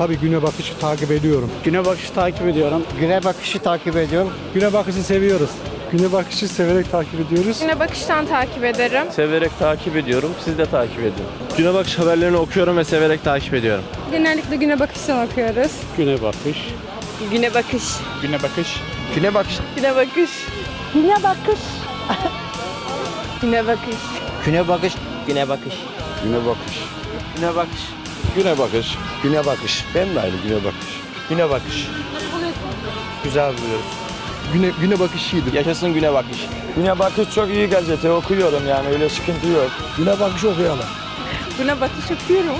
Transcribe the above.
Tabii güne bakışı takip ediyorum. Güne bakışı takip ediyorum. Güne bakışı takip ediyorum. Güne bakışı seviyoruz. Güne bakışı severek takip ediyoruz. Güne bakıştan takip ederim. Severek takip ediyorum. Siz de takip edin. Güne bakış haberlerini okuyorum ve severek takip ediyorum. Genellikle güne bakıştan okuyoruz. Güne bakış. Güne bakış. Güne bakış. Güne bakış. Güne bakış. Güne bakış. Güne bakış. Güne bakış. Güne bakış. Güne bakış. Güne bakış. Güne bakış. Güne bakış. Ben de aynı güne bakış. Güne bakış. Güzel buluyoruz. Güne, güne bakış iyidir. Yaşasın güne bakış. Güne bakış çok iyi gazete okuyorum yani öyle sıkıntı yok. Güne bakış okuyalım. Güne bakış okuyorum.